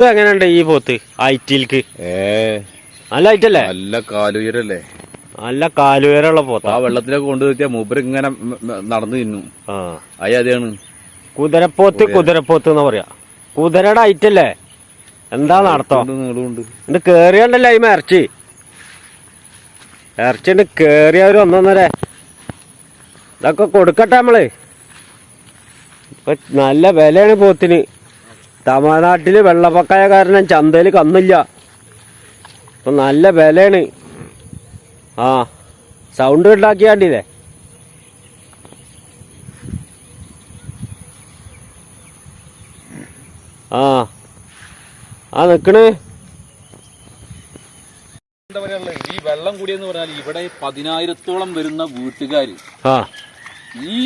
ഇത് എങ്ങനെയുണ്ട് ഈ പോത്ത്? ഐറ്റിൽക്ക് നല്ല ഐറ്റല്ലേ നല്ല കാലുയരല്ലേ? നല്ല കാലുയരുള്ള പോത്ത്. ആ വെള്ളത്തിലൊക്കെ കൊണ്ടു വെച്ചാൽ മൂപ്പര് ഇങ്ങനെ നടന്നു തിന്നു. ആ. അയ്യ അതാണ് കുതിരപ്പോത്ത് കുതിരപ്പോത്ത് എന്ന് പറയാ. കുതിരയുടെ ഐറ്റല്ലേ എന്താ നടത്തം ഇത് കേറിയണ്ടല്ലോ ഈ ഇറച്ചി ഇറച്ചിണ്ട് കേറിയ ഒരു ഒന്നൊന്നര. ഇതൊക്കെ കൊടുക്കട്ടെ നമ്മൾ. ഇപ്പൊ നല്ല വിലയാണ് പോത്തിന്. തമിഴ്നാട്ടിൽ വെള്ളപ്പൊക്കായ കാരണം ചന്തയിൽ കന്നില്ല. ഇപ്പൊ നല്ല വിലയാണ്. ആ സൗണ്ട് ഉണ്ടാക്കിയാണ്ടില്ലേ? ആ ആ നിക്കണ്. എന്താ ഈ വെള്ളം കൂടിയെന്ന് പറഞ്ഞാൽ ഇവിടെ പതിനായിരത്തോളം വരുന്ന വീട്ടുകാര് ആ. ഈ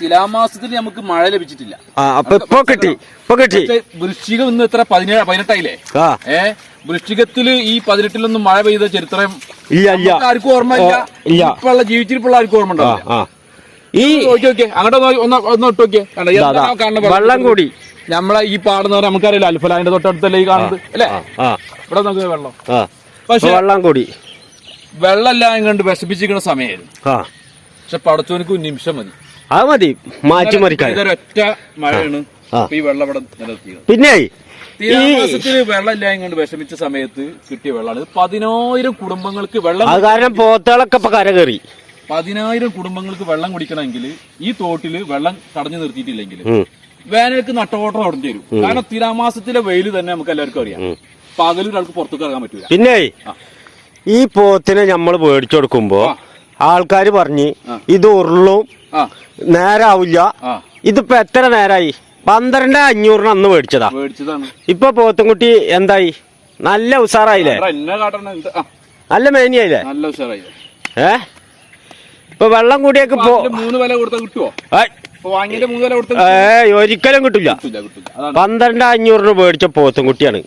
തുലാമാസത്തിൽ നമുക്ക് മഴ ലഭിച്ചിട്ടില്ല. അപ്പൊ ഇപ്പൊ കിട്ടി ഇപ്പൊ കിട്ടി വൃശ്ചികം ഇന്ന് എത്ര? പതിനേഴ് പതിനെട്ടായില്ലേ? ഏ? വൃശ്ചികത്തിൽ ഈ പതിനെട്ടിലൊന്നും മഴ പെയ്ത ചരിത്രം ആർക്കും ഓർമ്മയില്ല. ഇപ്പുള്ള ജീവിച്ചിരിപ്പുള്ള ആർക്കും ഓർമ്മ ഉണ്ടാവില്ല. ഈ അങ്ങോട്ട് ഒന്ന് വെള്ളം? കൂടി. നമ്മളെ ഈ പാടുന്ന നമുക്കറിയില്ല. അൽഫലാന്റെ തൊട്ടടുത്തല്ലേ ഈ കാണുന്നത്. അല്ലേ? ഇവിടെ നോക്കുക വെള്ളം. പക്ഷെ ഇപ്പൊ വെള്ളം കൂടി. വെള്ളം എല്ലാം കണ്ട് വിശപ്പിച്ചിരിക്കുന്ന സമയമായിരുന്നു പക്ഷെ പടച്ചോനിക്ക് നിമിഷം മതി. അത് മതി. മാറ്റി മറിക്കാൻ. ഇതൊരൊറ്റ മഴയാണ്. ഈ വെള്ളം ഇവിടെ നിലനിർത്തിയത്. പിന്നെ ഈ തീരാമാസത്തിൽ വെള്ളം കൊണ്ട് വിഷമിച്ച സമയത്ത് കിട്ടിയ വെള്ളമാണ്. പതിനായിരം കുടുംബങ്ങൾക്ക് വെള്ളം അത് കാരണം പോത്തുകളൊക്കെ ഇപ്പൊ കര കയറി. പതിനായിരം കുടുംബങ്ങൾക്ക് വെള്ളം കുടിക്കണമെങ്കിൽ ഈ തോട്ടിൽ വെള്ളം തടഞ്ഞു നിർത്തിയിട്ടില്ലെങ്കിൽ. വേനൽക്ക് നട്ടോട്ടം ഉടഞ്ഞു വരും. കാരണം തിരാമാസത്തിലെ വെയിൽ തന്നെ നമുക്ക് എല്ലാവർക്കും അറിയാം. പകലും ഒരാൾക്ക് പുറത്തേക്ക് ഇറങ്ങാൻ പറ്റില്ല പിന്നെ ഈ പോത്തിനെ നമ്മൾ മേടിച്ചു കൊടുക്കുമ്പോ. ആൾക്കാർ പറഞ്ഞ്. ഇത് ഉരുളും നേരാവില്ല. ഇതിപ്പോ എത്ര നേരായി? പന്ത്രണ്ട് അഞ്ഞൂറിന് അന്ന് മേടിച്ചതാ. ഇപ്പൊ പോത്തുംകുട്ടി എന്തായി? നല്ല ഉഷാറായില്ലേ എന്ത്? നല്ല മേനിയായില്ലേ? നല്ല ഉഷാറായി ഏ? ഇപ്പൊ വെള്ളം കൂടിയൊക്കെ മൂന്ന് വില കൊടുത്താൽ കിട്ടുമോ ഏയ്, ഒരിക്കലും കിട്ടില്ല പന്ത്രണ്ട് അഞ്ഞൂറിന് മേടിച്ച പോത്തുംകുട്ടിയാണ്.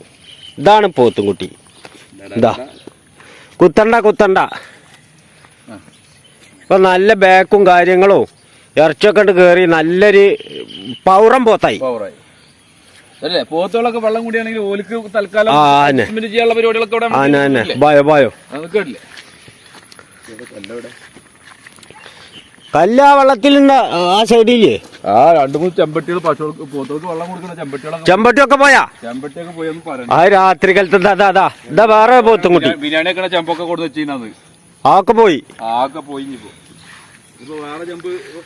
ഇതാണ് പോത്തുംകുട്ടി. ഇതാ കുത്തണ്ട കുത്തണ്ട. ഇപ്പൊ നല്ല ബാക്കും കാര്യങ്ങളും ഇറച്ചിയൊക്കെ ഇട്ട് കയറി നല്ലൊരു പൗറം പോത്തായി. അല്ലേ? പോത്തുകളൊക്കെ വെള്ളം കൂടിയാണെങ്കിൽ ഓലിക്ക് തൽക്കാലം ആ, ചെയ്യാനുള്ള പരിപാടികളൊക്കെ ഇവിടെ ആ? ബായോ ബായോ? കല്ലാ രണ്ടു മൂന്ന് ചെമ്പട്ടികൾ പശുക്കൾക്ക് പോത്തുകൾക്ക് വെള്ളം കൊടുക്കുന്ന ചെമ്പട്ടികളൊക്കെ ചെമ്പട്ടിയൊക്കെ പോയാ? ചെമ്പട്ടിയൊക്കെ പോയി ഒന്ന് പറഞ്ഞു. ആ രാത്രി കാലത്ത് അതാ അതാ ഇതാ വേറെ പോത്തുംകുട്ടി ബിരിയാണി ഒക്കെ ചെമ്പൊക്കെ കൊടുത്ത് വെച്ചിരുന്നത് ആക്കെ പോയി. പോയി ഇപ്പൊ. വേറെ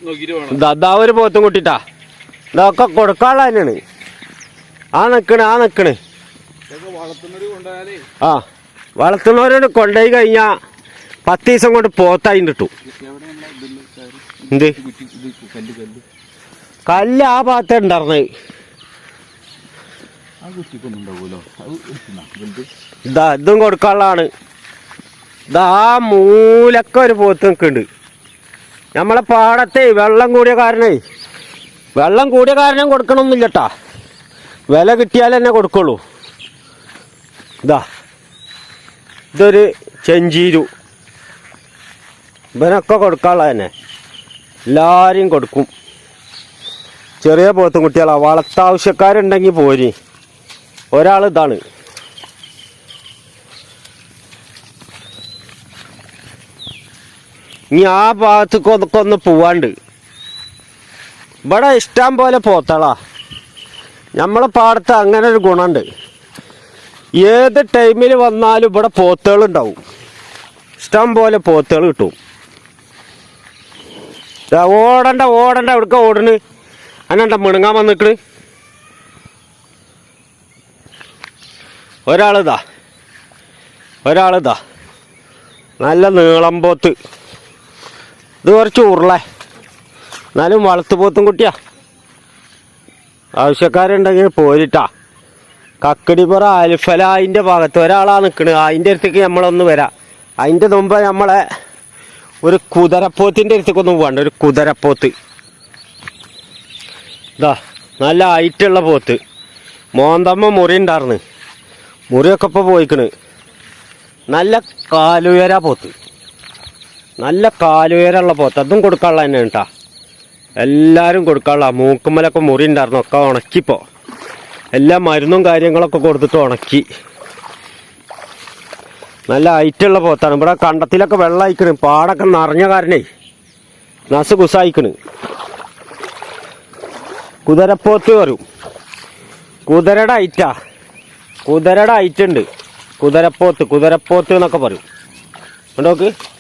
നോക്കിട്ട് വേണം. ഒരു പോത്തുംകുട്ടിട്ടാ ഇതൊക്കെ കൊടുക്കാനുള്ള തന്നെയാണ്. ആ നിക്കണ് ആ നിക്കണ്. ആ വളർത്തുന്നവരോട് കൊണ്ടുപോയി കഴിഞ്ഞാ പത്ത് ദിവസം കൊണ്ട് പോത്തായി കിട്ടും. എന്ത്? കല്ല് ആ ഭാഗത്ത് ഉണ്ടായിരുന്നത് ഇതാ ഇതും കൊടുക്കാനുള്ളതാണ്. ആ മൂലക്ക ഒരു പോത്ത് നിൽക്കുന്നുണ്ട്. നമ്മളെ പാടത്തെ വെള്ളം കൂടിയ കാരണേ വെള്ളം കൂടിയ കാരണം കൊടുക്കണമെന്നില്ലട്ടാ വില കിട്ടിയാൽ തന്നെ കൊടുക്കുള്ളൂ. ഇതാ ഇതൊരു ചെഞ്ചീരു. ഇവനൊക്കെ കൊടുക്കാനുള്ള തന്നെ. എല്ലാവരെയും കൊടുക്കും. ചെറിയ പോത്തും കുട്ടികളാണ് വളർത്താവശ്യക്കാരുണ്ടെങ്കിൽ പോരി. ഒരാൾ ഇതാണ്. ഇനി ആ ഭാഗത്തേക്കൊക്കെ ഒന്ന് പോവാണ്ട്. ഇവിടെ ഇഷ്ടം പോലെ പോത്തളാ. നമ്മളെ പാടത്ത് അങ്ങനെ ഒരു ഗുണമുണ്ട് ഏത് ടൈമിൽ വന്നാലും ഇവിടെ പോത്തുകൾ ഉണ്ടാവും ഇഷ്ടം പോലെ പോത്തുകൾ കിട്ടും. ഓടണ്ട ഓടണ്ട എവിടുക്ക ഓടണ് അന്നണ്ട മിണുങ്ങാൻ വന്നിക്കണ്? ഒരാളിതാ. ഒരാളിതാ. നല്ല നീളം പോത്ത്. ഇത് കുറച്ച് ഉരുളെ എന്നാലും വളർത്തു പോത്തും കുട്ടിയാ. ആവശ്യക്കാരുണ്ടെങ്കിൽ പോരിട്ടാ. കക്കടിപ്പുറ അൽഫലായിന്റെ ഭാഗത്ത് ഒരാളാണ് നിൽക്കുന്നത് അതിന്റെ അടുത്തേക്ക് നമ്മളൊന്ന് വരാം. അതിന്റെ മുമ്പ് നമ്മളെ ഒരു കുതിരപ്പോത്തിന്റെ അടുത്തേക്കൊന്നും പോകണ്ട ഒരു കുതിരപ്പോത്ത്. ഇതാ നല്ല ഹൈറ്റുള്ള പോത്ത്. മോന്തമ്മ മുറി ഉണ്ടായിരുന്നു മുറിയൊക്കെ ഇപ്പോൾ പോയിക്കണ്. നല്ല കാലുയര പോത്ത്. നല്ല കാലുയരമുള്ള പോത്ത്. അതും കൊടുക്കാനുള്ള തന്നെ കേട്ടാ. എല്ലാവരും കൊടുക്കാനുള്ള. മൂക്കുമ്മലൊക്കെ മുറി ഉണ്ടായിരുന്നു. ഒക്കെ ഉണക്കിപ്പോ. എല്ലാ മരുന്നും കാര്യങ്ങളൊക്കെ കൊടുത്തിട്ട് ഉണക്കി. നല്ല ഹൈറ്റുള്ള പോത്താണ്. ഇവിടെ കണ്ടത്തിലൊക്കെ വെള്ളം അയക്കണ്. പാടൊക്കെ നിറഞ്ഞ കാരണേ. നസ് കുസായിക്കണ്. കുതിരപ്പോത്ത് വരും. കുതിരയുടെ ഐറ്റാ കുതിരയുടെ ഐറ്റുണ്ട് കുതിരപ്പോത്ത്. കുതിരപ്പോത്ത് എന്നൊക്കെ പറയും. ഉണ്ടോക്ക്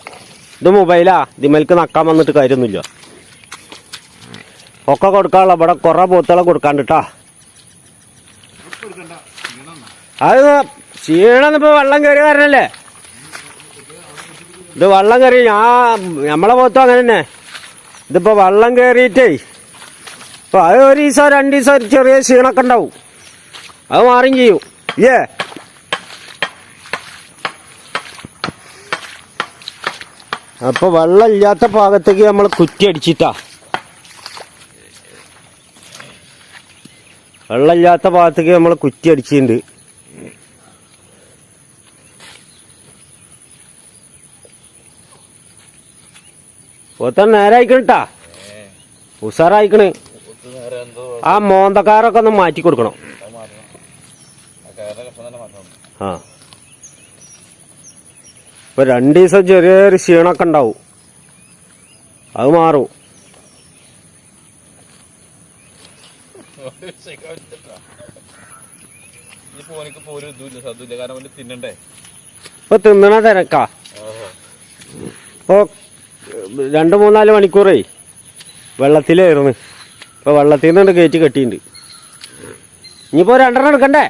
ഇത് മൊബൈലാ. ഇതിമേൽക്ക് നക്കാൻ വന്നിട്ട് കാര്യമൊന്നുമില്ല. ഒക്കെ കൊടുക്കാനുള്ള ഇവിടെ കുറെ പോത്തുകളെ കൊടുക്കാണ്ടിട്ടാ. അത് ക്ഷീണം ഇപ്പൊ വെള്ളം കയറി വരണല്ലേ ഇത് വെള്ളം കയറി ഞാൻ നമ്മളെ പോത്തും അങ്ങനെ തന്നെ. ഇതിപ്പോ വെള്ളം കയറിയിട്ടേ ഇപ്പൊ അത് ഒരു ദിവസം രണ്ട് ദിവസം ചെറിയ ക്ഷീണമൊക്കെ ഉണ്ടാവും. അത് മാറും ചെയ്യും. ഏ അപ്പൊ വെള്ളമില്ലാത്ത ഭാഗത്തേക്ക് നമ്മൾ കുറ്റി അടിച്ചിട്ടാ വെള്ളമില്ലാത്ത ഭാഗത്തേക്ക് നമ്മൾ കുറ്റി അടിച്ചിട്ടുണ്ട് പോത്താൻ നേരായിക്കണട്ടാ. ഉഷാറായിക്കണ് ആ മോന്തക്കാരൊക്കെ ഒന്ന് മാറ്റി കൊടുക്കണം ആ. ഇപ്പൊ രണ്ടു ദിവസം ചെറിയൊരു ക്ഷീണമൊക്കെ ഉണ്ടാവും. അത് മാറും. ഇപ്പൊ തിന്നണ തിരക്കാ. ഇപ്പൊ രണ്ടു മൂന്നാൽ മണിക്കൂറേ വെള്ളത്തിലായിരുന്നു. ഇപ്പൊ വെള്ളത്തിൽ നിന്ന് കയറ്റി കെട്ടിയിട്ടുണ്ട്. ഇനിയിപ്പോ രണ്ടെണ്ണം എടുക്കണ്ടേ?